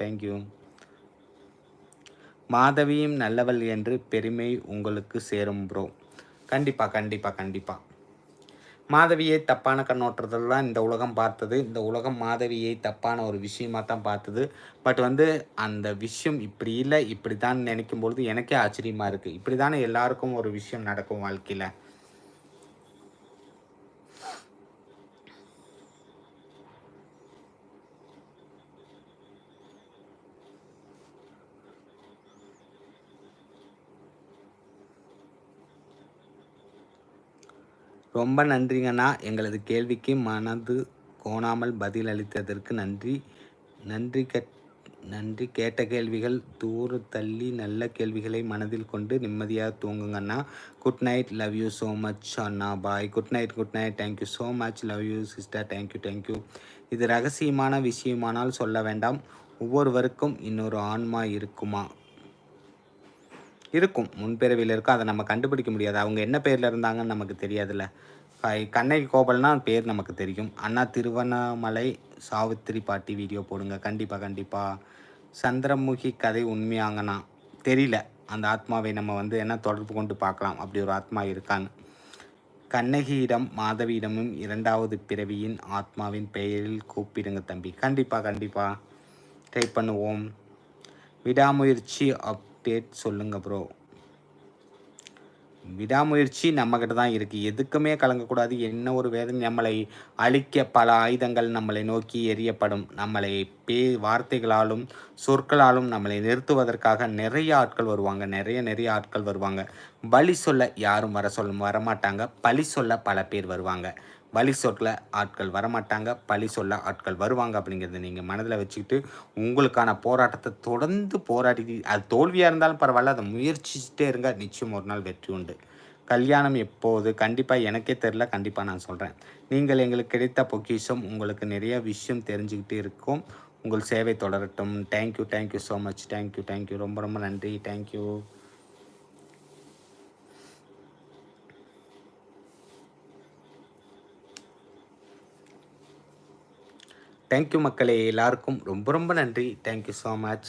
Thank you மாதவியும் நல்லவள் என்று பெருமை உங்களுக்கு சேரும் ப்ரோ கண்டிப்பாக கண்டிப்பாக கண்டிப்பாக மாதவியை தப்பான கண்ணோட்டத்தில் தான் இந்த உலகம் பார்த்தது. இந்த உலகம் மாதவியை தப்பான ஒரு விஷயமாக தான் பார்த்தது. பட் வந்து அந்த விஷயம் இப்படி இல்லை. இப்படி தான் நினைக்கும் பொழுது எனக்கே ஆச்சரியமாக இருக்குது இப்படி தானே எல்லாருக்கும் ஒரு விஷயம் நடக்கும் வாழ்க்கையில். ரொம்ப நன்றிங்கண்ணா. எங்களது கேள்விக்கு மனது கோணாமல் பதில் அளித்ததற்கு நன்றி. நன்றி கட் நன்றி கேட்ட கேள்விகள் தூர தள்ளி நல்ல கேள்விகளை மனதில் கொண்டு நிம்மதியாக தூங்குங்கண்ணா. Good night love you so much Anna. Bye good night good night thank you so much love you sister thank you thank you இது ரகசியமான விஷயமானால் சொல்ல வேண்டாம். ஒவ்வொருவருக்கும் இன்னொரு ஆன்மா இருக்குமா? இருக்கும். முன்பிறவியில் இருக்கும் அதை நம்ம கண்டுபிடிக்க முடியாது. அவங்க என்ன பேரில் இருந்தாங்கன்னு நமக்கு தெரியாதுல்ல. கண்ணகி கோபல்னா பேர் நமக்கு தெரியும். அண்ணா திருவண்ணாமலை சாவித்திரி பாட்டி வீடியோ போடுங்க. கண்டிப்பாக கண்டிப்பாக சந்திரமுகி கதை உண்மையாங்கண்ணா. தெரியல. அந்த ஆத்மாவை நம்ம வந்து என்ன தொடர்பு கொண்டு பார்க்கலாம். அப்படி ஒரு ஆத்மா இருக்கான்னு. கண்ணகியிடம் மாதவியிடமும் இரண்டாவது பிறவியின் ஆத்மாவின் பெயரில் கூப்பிடுங்க தம்பி. கண்டிப்பாக கண்டிப்பாக ட்ரை பண்ணுவோம். விடாமுயற்சி அப் அப்டேட் சொல்லுங்கள் ப்ரோ விடாமுயற்சி நம்மக்கிட்ட தான் இருக்குது எதுக்குமே கலங்கக்கூடாது. என்ன ஒரு வேதனை நம்மளை அழிக்க பல ஆயுதங்கள் நம்மளை நோக்கி எரியப்படும் நம்மளை பே வார்த்தைகளாலும் சொற்களாலும் நம்மளை நிறுத்துவதற்காக நிறைய ஆட்கள் வருவாங்க. நிறைய நிறைய ஆட்கள் வருவாங்க. பலி சொல்ல யாரும் வர சொல்ல வரமாட்டாங்க. பலி சொல்ல பல பேர் வருவாங்க. வழி சொல்ல ஆட்கள் வரமாட்டாங்க பழி சொல்ல ஆட்கள் வருவாங்க அப்படிங்கிறத நீங்கள் மனதில் வச்சுக்கிட்டு உங்களுக்கான போராட்டத்தை தொடர்ந்து போராடி அது தோல்வியாக இருந்தாலும் பரவாயில்ல அதை முயற்சிச்சுட்டே இருங்க. நிச்சயம் ஒரு நாள் வெற்றி உண்டு. கல்யாணம் எப்போது? கண்டிப்பாக எனக்கே தெரில கண்டிப்பாக நான் சொல்கிறேன் நீங்கள் எங்களுக்கு கிடைத்த பொக்கிஷம் உங்களுக்கு நிறைய விஷயம் தெரிஞ்சுக்கிட்டு இருக்கும். உங்கள் சேவை தொடரட்டும். Thank you thank you so much thank you thank you ரொம்ப ரொம்ப நன்றி. தேங்க்யூ தேங்க்யூ மக்களே எல்லாருக்கும் ரொம்ப ரொம்ப நன்றி. தேங்க்யூ ஸோ மச்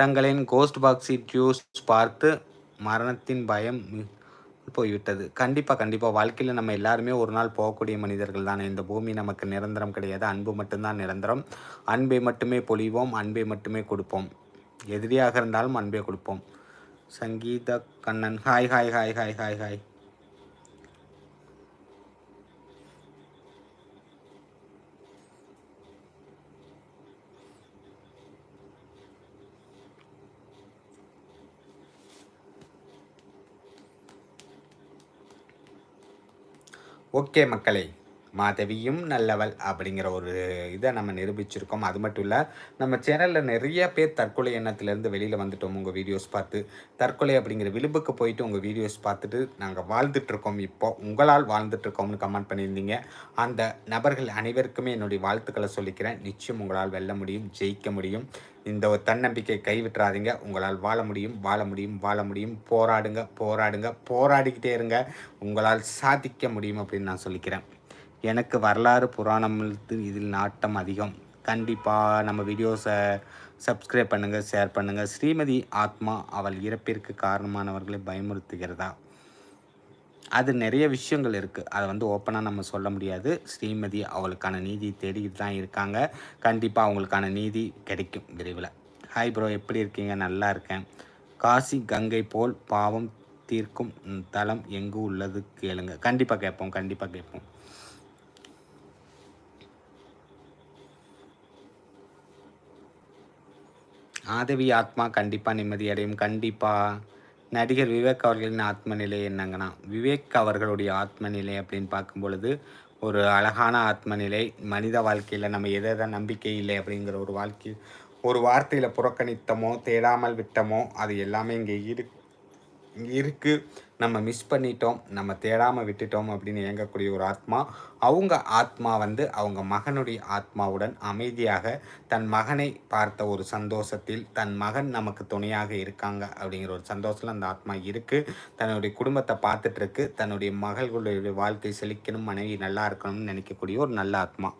தங்களின் கோஸ்ட் பாக்ஸி டியூஸ் பார்த்து மரணத்தின் பயம் போய்விட்டது. கண்டிப்பாக கண்டிப்பாக வாழ்க்கையில் நம்ம எல்லாருமே ஒரு நாள் போகக்கூடிய மனிதர்கள் தானே. இந்த பூமி நமக்கு நிரந்தரம் கிடையாது. அன்பு மட்டும்தான் நிரந்தரம். அன்பை மட்டுமே பொழிவோம் அன்பை மட்டுமே கொடுப்போம். எதிரியாக இருந்தாலும் அன்பே கொடுப்போம். Sangeetha Kannan. Hi hi hi hi hi hi okay மக்களே. மாதவியும் நல்லவள் அப்படிங்கிற ஒரு இதை நம்ம நிரூபிச்சிருக்கோம். அது மட்டும் இல்லை நம்ம சேனலில் நிறைய பேர் தற்கொலை எண்ணத்துலேருந்து வெளியில் வந்துட்டோம் உங்கள் வீடியோஸ் பார்த்து. தற்கொலை அப்படிங்கிற விளிம்புக்கு போயிட்டு உங்கள் வீடியோஸ் பார்த்துட்டு நாங்கள் வாழ்ந்துட்டுருக்கோம். இப்போ உங்களால் வாழ்ந்துட்டுருக்கோம்னு கமெண்ட் பண்ணியிருந்தீங்க. அந்த நபர்கள் அனைவருக்குமே என்னுடைய வாழ்த்துக்களை சொல்லிக்கிறேன். நிச்சயம் உங்களால் வெல்ல முடியும் ஜெயிக்க முடியும். இந்த ஒரு தன்னம்பிக்கை கைவிட்டுறாதீங்க. உங்களால் வாழ முடியும் வாழ முடியும் வாழ முடியும். போராடுங்க போராடுங்க போராடிக்கிட்டே இருங்க. உங்களால் சாதிக்க முடியும் அப்படின்னு நான் சொல்லிக்கிறேன். எனக்கு வரலாறு புராணம் இதில் நாட்டம் அதிகம். கண்டிப்பாக நம்ம வீடியோஸை சப்ஸ்கிரைப் பண்ணுங்கள் ஷேர் பண்ணுங்கள் ஸ்ரீமதி ஆத்மா அவள் இறப்பிற்கு காரணமானவர்களை பயமுறுத்துகிறதா? அது நிறைய விஷயங்கள் இருக்குது அதை வந்து ஓப்பனாக நம்ம சொல்ல முடியாது. ஸ்ரீமதி அவளுக்கான நீதி தேடிக்கிட்டு தான் இருக்காங்க. கண்டிப்பாக அவங்களுக்கான நீதி கிடைக்கும் விரைவில். ஹாய் ப்ரோ எப்படி இருக்கீங்க? நல்லா இருக்கேன். காசி கங்கை போல் பாவம் தீர்க்கும் தலம் எங்கு உள்ளது கேளுங்க. கண்டிப்பாக கேட்போம் கண்டிப்பாக கேட்போம். ஆதவி ஆத்மா கண்டிப்பாக நிம்மதி அடையும். கண்டிப்பாக நடிகர் விவேக் அவர்களின் ஆத்ம நிலை என்னங்கன்னா விவேக் அவர்களுடைய ஆத்ம நிலை அப்படின்னு பார்க்கும் பொழுது ஒரு அழகான ஆத்ம நிலை மனித வாழ்க்கையில் நம்ம எதை எதை நம்பிக்கை இல்லை அப்படிங்கிற ஒரு வாழ்க்கை ஒரு வார்த்தையில் புறக்கணித்தமோ தேடாமல் விட்டமோ அது எல்லாமே இங்கே இரு இருக்குது நம்ம மிஸ் பண்ணிட்டோம் நம்ம தேடாமல் விட்டுட்டோம் அப்படின்னு இயங்கக்கூடிய ஒரு ஆத்மா அவங்க ஆத்மா வந்து அவங்க மகனுடைய ஆத்மாவுடன் அமைதியாக தன் மகனை பார்த்த ஒரு சந்தோஷத்தில் தன் மகன் நமக்கு துணையாக இருக்காங்க அப்படிங்கிற ஒரு சந்தோஷத்தில் அந்த ஆத்மா இருக்குது தன்னுடைய குடும்பத்தை பார்த்துட்ருக்கு தன்னுடைய மகள்களுடைய வாழ்க்கை செழிக்கணும் மனைவி நல்லா இருக்கணும்னு நினைக்கக்கூடிய ஒரு நல்ல ஆத்மா.